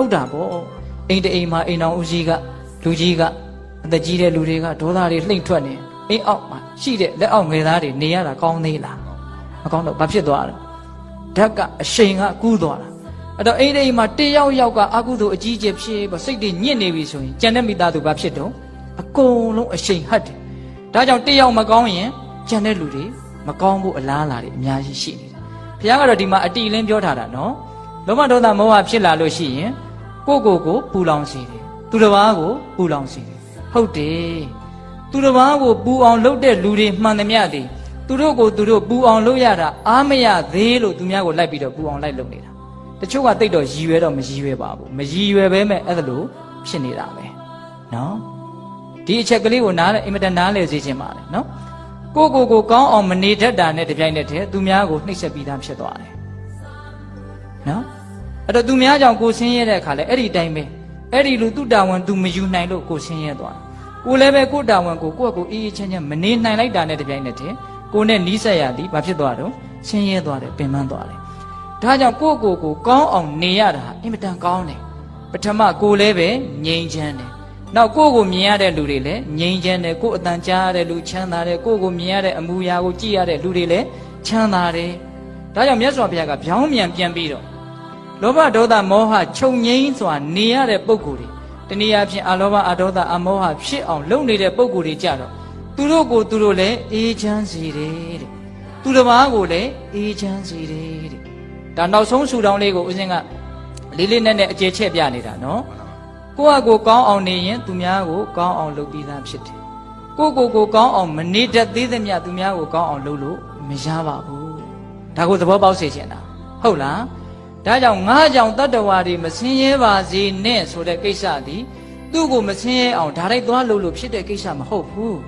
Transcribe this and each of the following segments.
ဟုတ်တာပေါ့အိမ်တအိမ်မှာအိမ်တော်ဦးကြီးကလူကြီးကအသက်ကြီးတဲ့လူတွေကဒေါသတွေလှိမ့်ထွက်နေအိမ်အောက်မှာရှိတဲ့လက်အောက်ငယ်သားတွေနေရတာကောင်းသေးလားမကောင်းတော့ဘာဖြစ်သွားလဲဓာတ်ကအရှိန်ကကူးသွားတာအဲ့တော့အိမ်တအိမ်မှာတယောက်ယောက်ကအကုသိုလ်အကြီးကျယ်ဖြစ်ပြီးစိတ်တွေညစ်နေပြီဆိုရင်ကြံတဲ့မိသားစုဘာဖြစ်တော့အကုန်လုံးအရှိန်ဟတ်တယ်ဒါကြောင့်တယောက်မကောင်းရင်ကြံတဲ့လူတွေမကောင်းဖို့အလားအလာတွေအများကြီးရှိနေတာဘုရားကတော့ဒီမှာအတိအလင်းပြောထားတာနော်လောဘဒေါသမောဟဖြစ်လာလို့ရှိရင် ကိုယ့်ကိုယ်ကိုပူလောင်စေတယ်သူတစ်ပါးကိုပူလောင်စေတယ်ဟုတ်တယ်သူတစ်ပါးကိုပူအောင်လုပ်တဲ့လူတွေမှန်သမျှသည်သူတို့ကိုသူတို့ပူအောင်လုပ်ရတာအားမရသေးလို့သူများကိုလိုက်ပြီးတော့ပူအောင်လိုက်လုပ်နေတာတချို့ကတိတ်တော့ရည်ရွယ်တော့မရည်ရွယ်ပါဘူးမရည်ရွယ်ပဲမဲ့အဲ့ဒါလို့ဖြစ်နေတာပဲနော်ဒီအချက်ကလေးကိုနားလဲအင်မတန်နားလဲစေချင်ပါလေနော်ကိုကိုကိုကောင်းအောင်မနေတတ်တာနဲ့တပြိုင်နက်တည်းသူများကိုနှိပ်စက်ပြီးသားဖြစ်သွားတယ်နော် အဲ့တော့သူများကြောင့်ကိုဆင်းရဲတဲ့အခါလဲအဲ့ဒီတိုင်းပဲအဲ့ဒီလူသူတာဝန်သူမယူနိုင်လို့ကိုဆင်းရဲသွားတယ်ကိုလည်းပဲကိုတာဝန်ကိုကိုယ့်ကိုအေးအေးချမ်းချမ်းမနေနိုင်လိုက်တာနဲ့တပြိုင်နက်တည်းကိုနဲ့နီးစပ်ရသည်ဘာဖြစ်သွားတော့ဆင်းရဲသွားတယ်ပင်ပန်းသွားတယ်ဒါကြောင့်ကိုယ့်ကိုယ်ကိုကောင်းအောင်နေရတာအင်မတန်ကောင်းတယ်ပထမကိုလည်းပဲငြိမ်ချမ်းတယ်နောက်ကိုယ့်ကိုမြင်ရတဲ့လူတွေလည်းငြိမ်ချမ်းတယ်ကိုယ်အတန်ကြားရတဲ့လူချမ်းသာတယ်ကိုယ့်ကိုမြင်ရတဲ့အမူအရာကိုကြည့်ရတဲ့လူတွေလည်းချမ်းသာတယ်ဒါကြောင့်မြတ်စွာဘုရားကဗျောင်းမြန်ပြန်ပြီးတော့ လောဘဒေါသမောဟချုပ်ငိမ့်စွာနေရတဲ့ပုံကိုယ်တွေတနည်းအားဖြင့်အလောဘအဒေါသအမောဟဖြစ်အောင်လုပ်နေတဲ့ပုံကိုယ်တွေကြတော့သူတို့ကိုသူတို့လည်းအေးချမ်းစေတယ်တဲ့သူတစ်ပါးကိုလည်းအေးချမ်းစေတယ်တဲ့ဒါနောက်ဆုံးဆူတောင်းလေးကိုဦးဇင်းကလေးလေးနက်နက်အကျယ်ချက်ပြနေတာနော်ကိုယ့်ဟာကိုယ်ကောင်းအောင်နေရင်သူများကိုကောင်းအောင်လုပ်ပြီးသားဖြစ်တယ်ကိုယ့်ကိုယ်ကိုကောင်းအောင်မနေတတ်သေးသမျှသူများကိုကောင်းအောင်လုပ်လို့မရပါဘူးဒါကိုသဘောပေါက်စေချင်တာဟုတ်လား ဒါကြောင့်ငါးကြောင့်တတ္တဝါတွေမဆင်းရဲပါစေနဲ့ဆိုတဲ့ကိစ္စသည်သူ့ကိုမဆင်းရဲအောင်ဒါလိုက်သွားလို့လို့ဖြစ်တဲ့ကိစ္စမဟုတ်ဘူး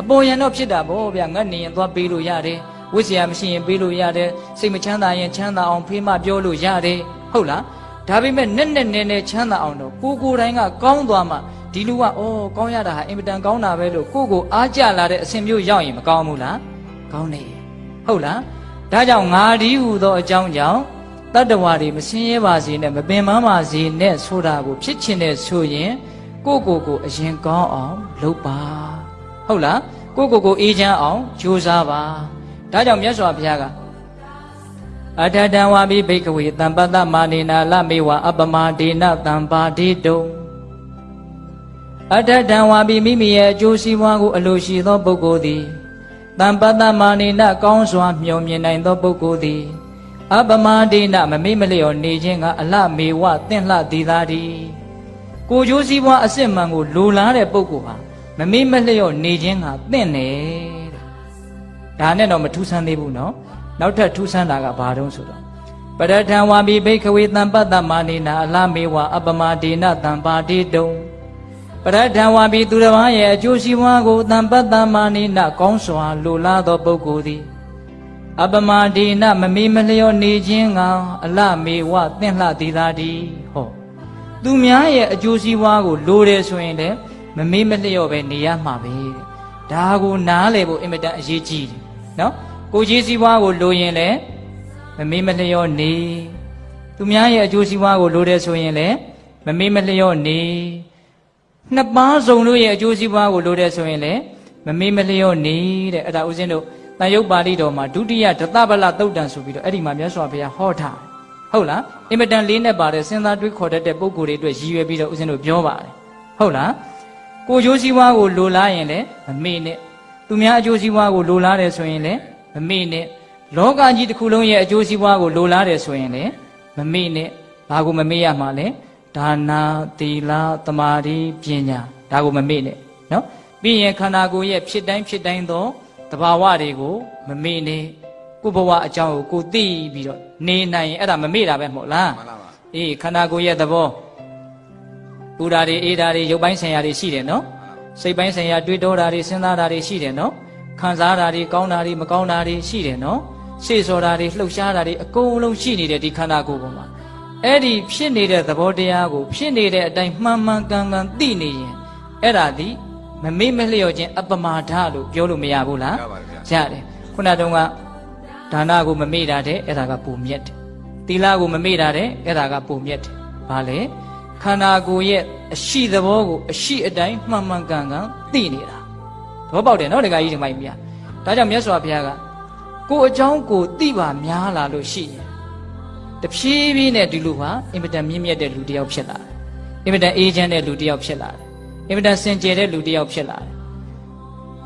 အပေါ်ယံတော့ဖြစ်တာဗောဗျာငတ်နေရင်သွားပေးလို့ရတယ်ဝိဇ္ဇာမရှိရင်ပေးလို့ရတယ်စိတ်မချမ်းသာရင်ချမ်းသာအောင်ဖေးမပြောလို့ရတယ်ဟုတ်လားဒါပေမဲ့နဲ့နဲ့နဲ့နဲ့ချမ်းသာအောင်တော့ကိုကိုယ်တိုင်းကကောင်းသွားမှဒီလူကအော်ကောင်းရတာဟာအင်မတန်ကောင်းတာပဲလို့ကိုကိုအားကြလာတဲ့အစဉ်မျိုးရောက်ရင်မကောင်းဘူးလားကောင်းတယ်ဟုတ်လားဒါကြောင့်ငါဒီဟူသောအကြောင်းကြောင့် တတ္တဝါတွေမဆင်းရဲပါစေနဲ့မပင်ပန်းပါစေနဲ့ဆိုတာကိုဖြစ်ချင်တဲ့ဆိုရင်ကိုယ့်ကိုယ်ကိုအရင်ကောင်းအောင်လုပ်ပါဟုတ်လားကိုယ့်ကိုယ်ကိုအေးချမ်းအောင်ကြိုးစားပါဒါကြောင့်မြတ်စွာဘုရားကအထတံဝါပိဘိကဝေတံပတ္တမာနေနာလမေဝအပမဒေနတံပါတိတုံအထတံဝါပိမိမိရဲ့အကျိုးစီးပွားကိုအလိုရှိသောပုဂ္ဂိုလ်သည်တံပတ္တမာနေနကောင်းစွာမျှော်မြင်နိုင်သောပုဂ္ဂိုလ်သည် အပမဒိနမမိမလျော်နေခြင်းကအလမေဝတင့်လှသည်သာဒီကိုကျိုးစည်းပွားအစစ်မှန်ကိုလိုလားတဲ့ပုဂ္ဂိုလ်ဟာမမိမလျော်နေခြင်းကတင့်တယ်တဲ့ဒါနဲ့တော့မထူးဆန်းသေးဘူးနော်နောက်ထပ်ထူးဆန်းတာကဘာတုံးဆိုတော့ပရထံဝါပိဘိခဝေတံပတ္တမနိနာအလမေဝအပမဒိနတံပါတိတုံပရထံဝါပိသူတစ်ပါးရဲ့အကျိုးစီးပွားကိုတံပတ္တမနိနာကောင်းစွာလိုလားသောပုဂ္ဂိုလ်သည် အပမဒေနမမေမလျောနေခြင်းကအလမေဝတင့်လှသည်သာဒီဟောသူများရဲ့အကျိုးစီးပွားကိုလိုတယ်ဆိုရင်လည်းမမေမလျောပဲနေရမှာပဲတဲ့ဒါကိုနားလည်ဖို့အင်မတန်အရေးကြီးတယ်နော်ကိုကြီးစီးပွားကိုလိုရင်လည်းမမေမလျောနေသူများရဲ့အကျိုးစီးပွားကိုလိုတယ်ဆိုရင်လည်းမမေမလျောနေနှစ်ပါးစုံတို့ရဲ့အကျိုးစီးပွားကိုလိုတယ်ဆိုရင်လည်းမမေမလျောနေတဲ့အဲ့ဒါဦးဇင်းတို့ တန်ရုပ်ပါဠိတော်မှာဒုတိယဒသဗလသုတ်တံဆိုပြီးတော့အဲ့ဒီမှာမြတ်စွာဘုရားဟောထားတယ်ဟုတ်လားအင်မတန်လေးနဲ့ပါတဲ့စဉ်းစားတွေးခေါ်တတ်တဲ့ပုံကိုယ်တွေအတွက်ရည်ရွယ်ပြီးတော့ဦးဇင်းတို့ပြောပါတယ်ဟုတ်လားကိုကျိုးစည်းဝါးကိုလိုလားရင်လည်းမမေ့နဲ့သူများအကျိုးစည်းဝါးကိုလိုလားတယ်ဆိုရင်လည်းမမေ့နဲ့လောကကြီးတစ်ခုလုံးရဲ့အကျိုးစည်းဝါးကိုလိုလားတယ်ဆိုရင်လည်းမမေ့နဲ့ဘာကိုမမေ့ရမှာလဲဒါနာသီလသမာဓိပညာဒါကိုမမေ့နဲ့နော်ပြီးရင်ခန္ဓာကိုယ်ရဲ့ဖြစ်တိုင်းဖြစ်တိုင်းသော တဘာဝတွေကိုမမေ့နဲ့ကိုယ်ဘဝအကြောင်းကိုကိုသိပြီးတော့နေနိုင်ရင်အဲ့ဒါမမေ့တာပဲမဟုတ်လားမှန်လားပါအေးခန္ဓာကိုယ်ရဲ့သဘောပူဓာတွေအေးဓာတွေရုပ်ပိုင်းဆိုင်ရာတွေရှိတယ်နော်စိတ်ပိုင်းဆိုင်ရာတွေးတောတာတွေစဉ်းစားတာတွေရှိတယ်နော်ခံစားတာတွေကောင်းတာတွေမကောင်းတာတွေရှိတယ်နော်စေ့စော်တာတွေလှုပ်ရှားတာတွေအကုန်လုံးရှိနေတဲ့ဒီခန္ဓာကိုယ်ပေါ်မှာအဲ့ဒီဖြစ်နေတဲ့သဘောတရားကိုဖြစ်နေတဲ့အတိုင်းမှန်မှန်ကန်ကန်သိနေရင်အဲ့ဒါဒီ မမေ့မလျော့ခြင်းအပမာဒလို့ပြောလို့မရဘူးလားရပါတယ်ဗျာရတယ်ခုနတုန်းကဒါနကိုမမေ့တာတဲ့အဲ့ဒါကပုံမြတ်တယ်သီလကိုမမေ့တာတဲ့အဲ့ဒါကပုံမြတ်တယ်ဘာလဲခန္ဓာကိုယ်ရဲ့အရှိသဘောကိုအရှိအတိုင်းမှန်မှန်ကန်ကန်သိနေတာသဘောပေါက်တယ်နော်ဒကာကြီးဒီမိုက်မြတ်ဒါကြောင့်မြတ်စွာဘုရားကကိုယ်အကြောင်းကိုသိပါများလာလို့ရှိရင်တဖြည်းဖြည်းနဲ့ဒီလူဟာအင်မတန်မြင့်မြတ်တဲ့လူတစ်ယောက်ဖြစ်လာတယ်အင်မတန်အေးချမ်းတဲ့လူတစ်ယောက်ဖြစ်လာတယ် အင်မတန်စင်ကြယ်တဲ့လူတစ်ယောက်ဖြစ်လာတယ်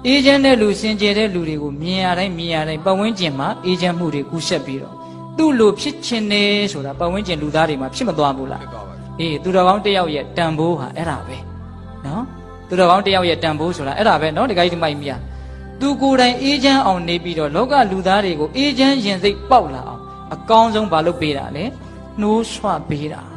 အေးချမ်းတဲ့လူစင်ကြယ်တဲ့လူတွေကိုမြင်ရတိုင်းမြင်ရတိုင်းပတ်ဝန်းကျင်မှာအေးချမ်းမှုတွေကူးဆက်ပြီးတော့သူ့လိုဖြစ်ချင်နေဆိုတာပတ်ဝန်းကျင်လူသားတွေမှာဖြစ်မသွားဘူးလားဖြစ်သွားပါပြီအေးသူတော်ကောင်းတစ်ယောက်ရဲ့တန်ဖိုးဟာအဲ့ဒါပဲနော်သူတော်ကောင်းတစ်ယောက်ရဲ့တန်ဖိုးဆိုတာအဲ့ဒါပဲနော်ဒီကိစ္စမိုက်မြာသူကိုယ်တိုင်အေးချမ်းအောင်နေပြီးတော့လောကလူသားတွေကိုအေးချမ်းရင်စိတ်ပေါက်လာအောင်အကောင်းဆုံးမလုပ်ပေးတာလေနှိုးဆွပေးတာ